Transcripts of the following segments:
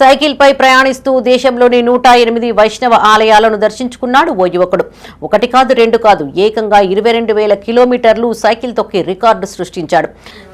Cycle పై ప్రయాణిస్తూ దేశంలోని నూట ఎనిమిది వైష్ణవ ఆలయాలను దర్శించుకున్నాడు ఓ యువకుడు. ఒకటి కాదు రెండు కాదు ఏకంగా ఇరవై రెండు వేల కిలోమీటర్లు సైకిల్ తొక్కి రికార్డు సృష్టించాడు.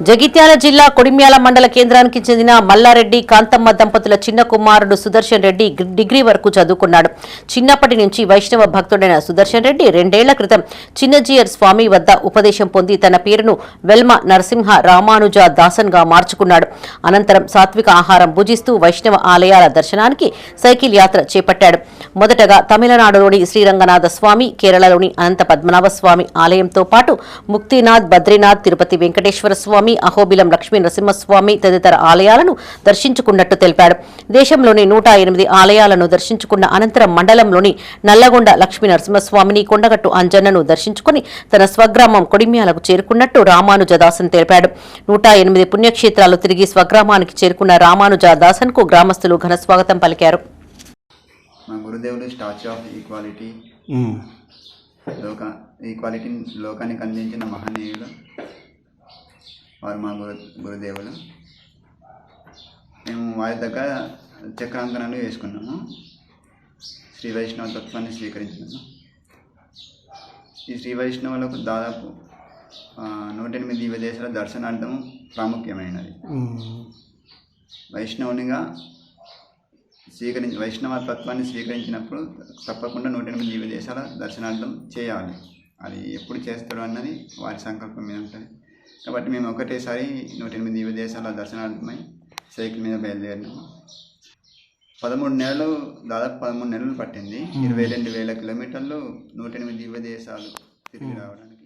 జగిత్యాల జిల్లా కొడిమ్యాల మండల కేంద్రానికి చెందిన మల్లారెడ్డి కాంతమ్మ దంపతుల చిన్న కుమారుడు సుదర్శన్ రెడ్డి డిగ్రీ వరకు చదువుకున్నాడు. చిన్నప్పటి నుంచి వైష్ణవ భక్తుడైన సుదర్శన్ రెడ్డి రెండేళ్ళ క్రితం చిన్నజీయర్ స్వామి వద్ద ఉపదేశం పొంది తన పేరును వెల్మ నరసింహ రామానుజ దాసన్గా మార్చుకున్నాడు. అనంతరం సాత్విక ఆహారం భుజిస్తూ వైష్ణవ ఆలయాల దర్శనానికి సైకిల్ యాత్ర చేపట్టాడు. మొదటగా తమిళనాడులోని శ్రీరంగనాథ స్వామి కేరళలోని అనంత పద్మనాభ స్వామి ఆలయంతో పాటు ముక్తినాథ్ బద్రీనాథ్ తిరుపతి వెంకటేశ్వర స్వామి అహోబిలం లక్ష్మీ నరసింహస్వామి తదితర ఆలయాలను దర్శించుకున్నట్టు తెలిపాడు దేశంలోని నూట ఎనిమిది ఆలయాలను దర్శించుకున్న అనంతరం మండలంలోని నల్లగొండ లక్ష్మీ నరసింహస్వామిని కొండగట్టు అంజన్నను దర్శించుకుని తన స్వగ్రామం కొడిమ్యాలకు చేరుకున్నట్టు రామానుజదాసన్ తెలిపాడు. నూట ఎనిమిది పుణ్యక్షేత్రాలు తిరిగి స్వగ్రామానికి చేరుకున్న రామానుజదాసన్కు గ్రామస్తులు ఘన స్వాగతం పలికారు. మా గురుదేవుడు స్టాచ్యూ ఆఫ్ ఈక్వాలిటీ. లోక ఈక్వాలిటీని లోకానికి అందించిన మహనీయులు. వారు మా గురు గురుదేవులు. మేము వారి దగ్గర చక్రాంకనాలు వేసుకున్నాము. శ్రీ వైష్ణవ తత్వాన్ని స్వీకరించినాము. ఈ శ్రీ వైష్ణవులకు దాదాపు నూట ఎనిమిది దివ్య దేశాల దర్శనార్థం ప్రాముఖ్యమైనది. వైష్ణవునిగా స్వీకరించి వైష్ణవ తత్వాన్ని స్వీకరించినప్పుడు తప్పకుండా నూట ఎనిమిది జీవ దేశాల దర్శనార్థం చేయాలి. అది ఎప్పుడు చేస్తాడు అన్నది వారి సంకల్పం మీద ఉంటుంది. కాబట్టి మేము ఒకటేసారి నూట ఎనిమిది జీవ దేశాల దర్శనార్థమై సైకిల్ మీద బయలుదేరినాము. పదమూడు నెలలు దాదాపు పదమూడు నెలలు పట్టింది. ఇరవై రెండు వేల కిలోమీటర్లు నూట ఎనిమిది జీవ దేశాలు తిరిగి రావడానికి.